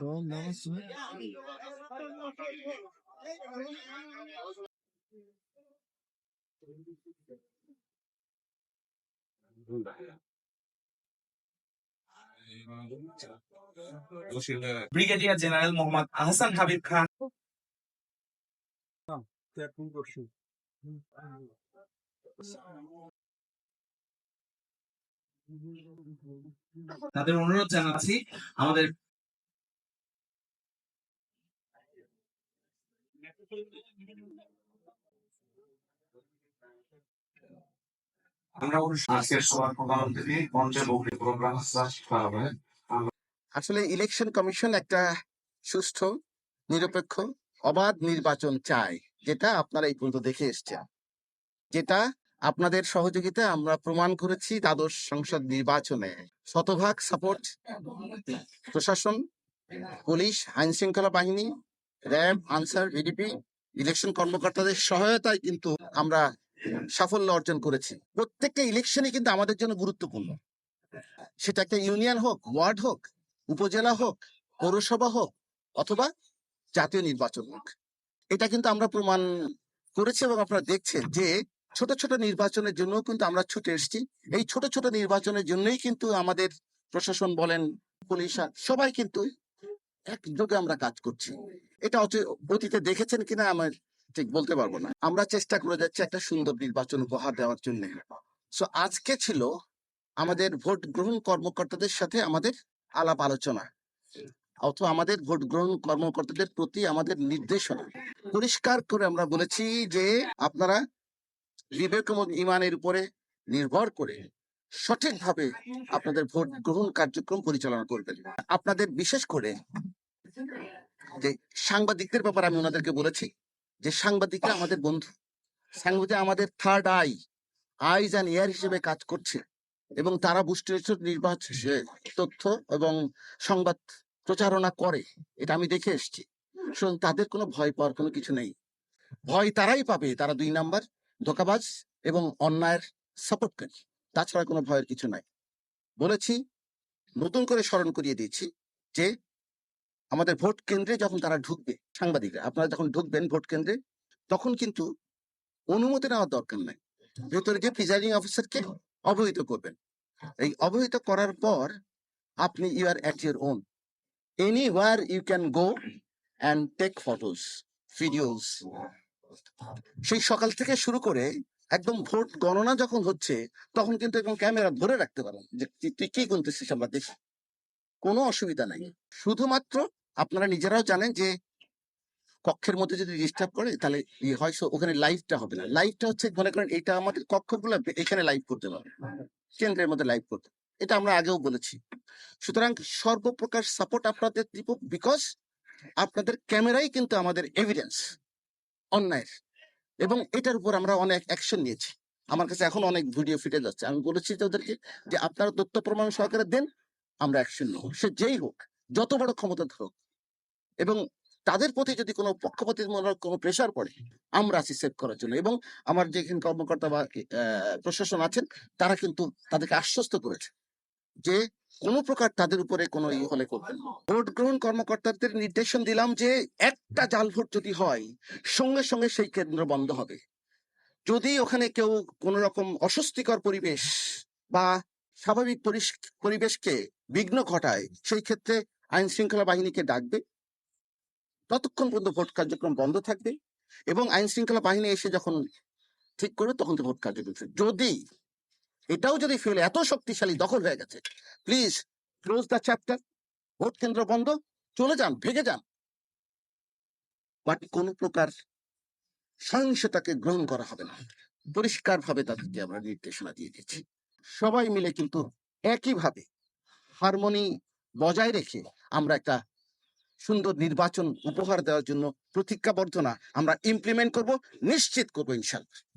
Doğum nasıl? Brigadier general Mohammad Ahsan Habib Khan. তাদের অনুরোধ জানাচ্ছি আমাদের আসলে ইলেকশন কমিশন একটা সুষ্ঠু, নিরপেক্ষ, অবাধ নির্বাচন চায় যেটা আপনারা এই পর্যন্ত দেখে এসছেন। যেটা আপনাদের সহযোগিতা আমরা প্রমাণ করেছি দ্বাদশ সংসদ নির্বাচনে। শতভাগ সাপোর্ট প্রশাসন, পুলিশ আইন শৃঙ্খলা বাহিনী র্যাব আনসার ভিডিপি ইলেকশন কর্মকর্তাদের সহায়তায় কিন্তু আমরা সাফল্য অর্জন করেছি। প্রত্যেকটা ইলেকশনই কিন্তু আমাদের জন্য গুরুত্বপূর্ণ। সেটা একটা ইউনিয়ন হোক, ওয়ার্ড হোক, উপজেলা হোক, পৌরসভা হোক, অথবা জাতীয় নির্বাচন হোক। এটা কিন্তু আমরা প্রমাণ করেছি এবং আপনারা দেখছেন যে ছোট ছোট নির্বাচনের জন্য কিন্তু আমরা ছুটে এসেছি। এই ছোট ছোট নির্বাচনের জন্যই কিন্তু আমাদের প্রশাসন বলেন, পুলিশ, সবাই কিন্তু একযোগে আমরা কাজ করছি। এটা অতি- অতীতে দেখেছেন কিনা আমার ঠিক বলতে পারব না। আমরা চেষ্টা করে যাচ্ছি একটা সুন্দর নির্বাচন উপহার দেওয়ার জন্য। সো আজকে ছিল আমাদের ভোট গ্রহণ কর্মকর্তাদের সাথে আমাদের আলাপ আলোচনা। অথবা আমাদের ভোট গ্রহণ কর্মকর্তাদের প্রতি আমাদের নির্দেশনা। পরিষ্কার করে আমরা বলেছি যে, আপনারা বিবেক এবং ইমানের উপরে নির্ভর করে সঠিকভাবে আপনাদের ভোট গ্রহণ কার্যক্রম পরিচালনা করবেন। আপনাদের বিশেষ করে যে সাংবাদিকদের ব্যাপারে আমি ওনাদেরকে বলেছি যে সাংবাদিকরা আমাদের বন্ধু। সাংবাদিক আমাদের third eye eyes and ear হিসেবে কাজ করছে এবং তারা বুস্টের নির্বাচন তথ্য এবং সংবাদ প্রচারণা করে। এটা আমি দেখে এসেছি। সুতরাং তাদের কোনো ভয় পাওয়ার কোনো কিছু নেই। ভয় তারাই পাবে। তারা দুই নাম্বার ধোকাবাজ এবং অন্যায়ের সাপোর্টকারী। তাছাড়া কোনো ভয়ের কিছু নাই। বলেছি নতুন করে স্মরণ করিয়ে দিয়েছি যে আমাদের ভোট কেন্দ্রে যখন তারা ঢুকবে, সাংবাদিকরা, আপনারা যখন ঢুকবেন ভোট কেন্দ্রে, তখন কিন্তু অনুমতি নেওয়ার দরকার নাই। ভেতরে যে প্রিজাইডিং অফিসারকে অবহিত করবেন। এই অবহিত করার পর আপনি you are at your own anywhere you can go and take photos videos সেই সকাল থেকে শুরু করে একদম ভোট গণনা যখন হচ্ছে, তখন কিন্তু একদম ক্যামেরা ধরে রাখতে পারেন যে তুই- কি গুনতেছিস আমরা দেখি। কোনো অসুবিধা নাই। শুধুমাত্র আপনারা নিজেরাও জানেন যে কক্ষের মধ্যে যদি ডিস্টার্ব করে, তাহলে হয় ওখানে লাইভটা হবে না। লাইভটা হচ্ছে মনে করেন এটা আমাদের কক্ষগুলো এখানে লাইভ করতে পারবে কেন্দ্রের মধ্যে লাইভ করতে। এটা আমরা আগেও বলেছি। সুতরাং সর্বপ্রকার সাপোর্ট আপনাদের দিব বিকজ আপনাদের ক্যামেরাই কিন্তু আমাদের এভিডেন্স অন্যায়ের। এবং এটার উপর আমরা অনেক অ্যাকশন নিয়েছি। আমার কাছে এখন অনেক ভিডিও ফিটে যাচ্ছে আমি বলেছি যে ওদেরকে যে আপনারা তথ্য প্রমাণ সহকারে দেন, আমরা অ্যাকশন নেব। সে যেই হোক, যত বড় ক্ষমতা হোক এবং তাদের প্রতি যদি কোনো পক্ষপাতিমূলক কোনো প্রেশার পড়ে, আমরা আছি সেভ করার জন্য। এবং আমার যেখানে কর্মকর্তা বা প্রশাসন আছেন, তারা কিন্তু তাদেরকে আশ্বস্ত করেছে যে কোনো প্রকার তাদের উপরে কোনো ইয়ে হলে করবেন। ভোট গ্রহণ কর্মকর্তাদের নির্দেশন দিলাম যে একটা জাল ভোট যদি হয়, সঙ্গে সঙ্গে সেই কেন্দ্র বন্ধ হবে। যদি ওখানে কেউ কোনো রকম অস্বস্তিকর পরিবেশ বা স্বাভাবিক পরিবেশকে বিঘ্ন ঘটায়, সেই ক্ষেত্রে আইন শৃঙ্খলা বাহিনীকে ডাকবে। ততক্ষণ পর্যন্ত ভোট কার্যক্রম বন্ধ থাকবে এবং আইন শৃঙ্খলা বাহিনী এসে যখন ঠিক করবে, তখন তো ভোট কার্যক্রম যদি এটাও যদি ফেলে এত শক্তিশালী দখল হয়ে গেছে please close the chapter vote কেন্দ্র বন্ধ, চলে যান ভেগে যান। বাট কোন প্রকার সহিংসতাকে গ্রহণ করা হবে না। পরিষ্কার ভাবে তাদেরকে আমরা নির্দেশনা দিয়ে দিচ্ছি। সবাই মিলে কিন্তু একইভাবে হারমোনি বজায় রেখে আমরা একটা সুন্দর নির্বাচন উপহার দেওয়ার জন্য প্রতিজ্ঞাবদ্ধ না। আমরা ইমপ্লিমেন্ট করব নিশ্চিত করব ইনশাল্লাহ